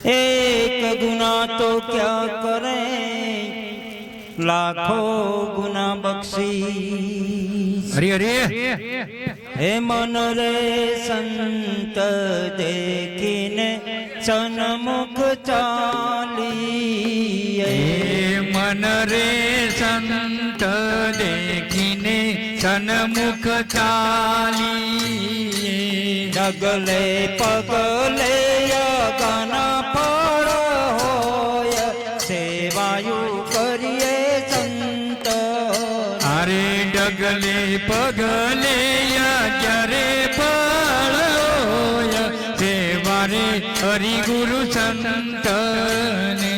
એક ગુના તો ક્યાં કરે લાખો ગુના બક્ષી હરી હરી હે મન રે સંત દેખીને સનમુખ ચાલી હે મન રે સંત દેખીને સનમુખ ચાલી ડગલે પગલે ડગલે પગલે ક્યારે ફળ સેવારે હરિ ગુરુ સંતને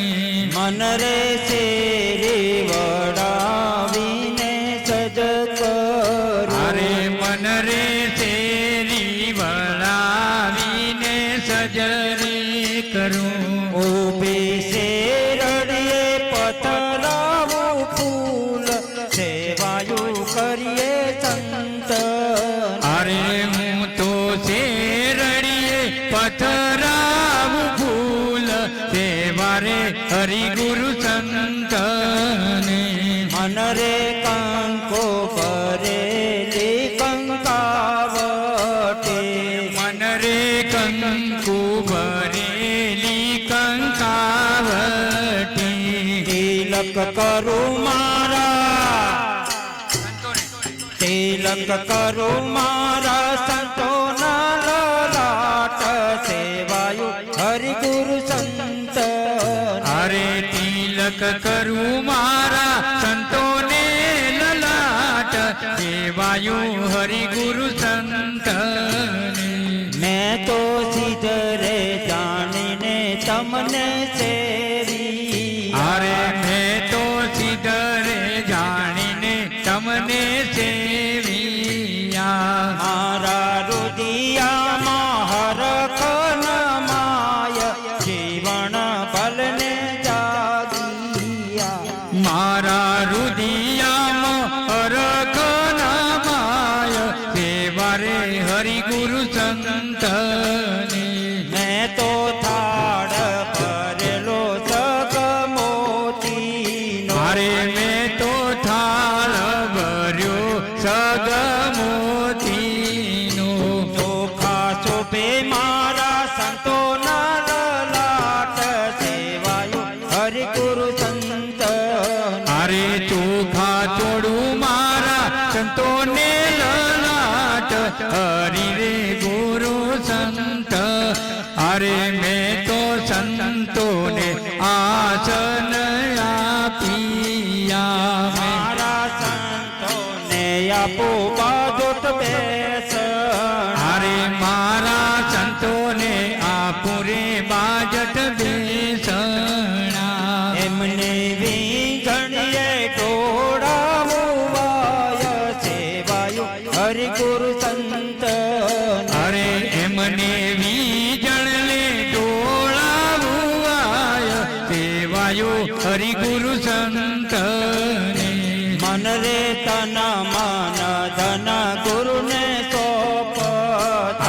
મન રે શેરી વડાવીને સજ કરું. અરે મન રે શેરી વળાવીને સજરે કરું. ઊભી પથરાવું ફૂલ સેવારે હરિ ગુરુ સંતને. મન રે કંકો કરેલી કંકાવટે. મન રે કંકુ ભરેલી કંકાવટી. તિલક કરું મારા. તિલક કરું મારા સંતોના દેવાયું હરિ ગુરુ હરિ ગુરુ સંતને મેં તો થાળ ભરેલો સગ મોતીનો મારે મેં તો થાળ ભર્યો સગમોતીનો ચોખા શોભે મારા સંતોના લલાટ સેવાયું. હરિ ગુરુ સંત હરિ રે ગુરુ સંત અરે મેં તો સંતોને આસન આપિયા મારા સંતોને આપો બાજોટ તન મન ધન ગુરુને સોપ.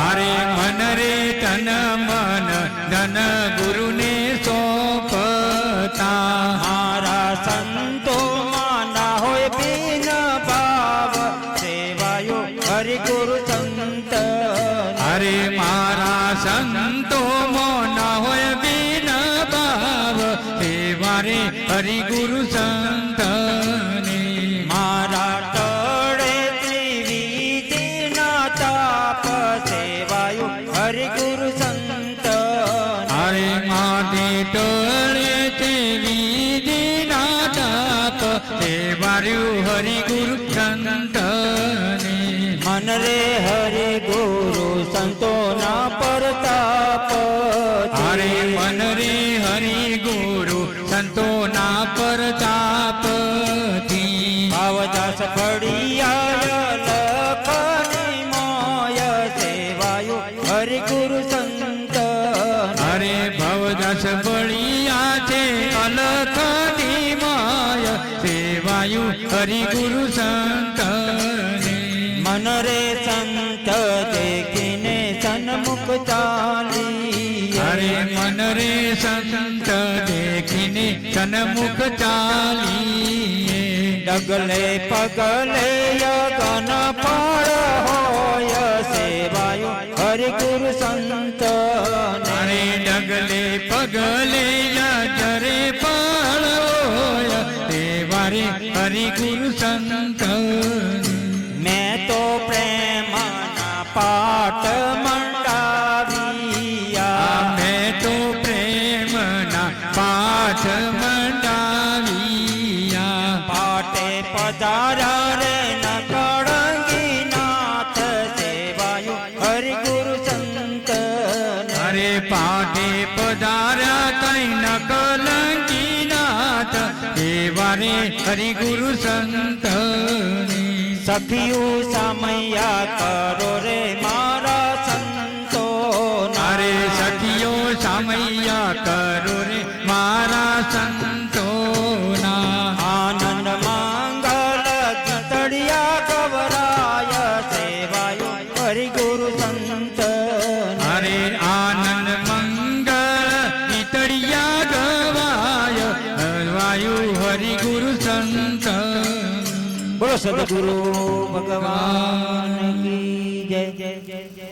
અરે મન રે તન મન ધન ગુરુને સોંપતા. મારા સંતો માના હોય બિન ભાવ. સેવાયો હરિ ગુરુ સંત. અરે મારા સંતો મોના હોય બિન ભાવ. સેવારે હરિ ગુરુ સંતને અરે માતે ટળે તે વિધિના તાપ સેવાર્યું હરિ ગુરુ સંતને મન રે હરિ ગુરુ હરિ ગુરુ સંત મન રે સંત દેખીને સન્મુખ ચાલી હરે મન રે સંત દેખીને સન્મુખ ચાલી ડગલે પગલે યગન ફળ હોય સેવાયો હરિ ગુરુ સંત હરે ડગલે પગલે અરે પાટે પધાર્યા તઈ ન કલંકી નાથ દેવારે હરિ ગુરુ સંત સખિયું સામૈયા કરો રે મારા સંતો અરે સખીઓ સામૈયા કરો રે મારા સંતોના હરિ ગુરુ સંત. બોલો સદગુરુ ભગવાન જય જય જય જય.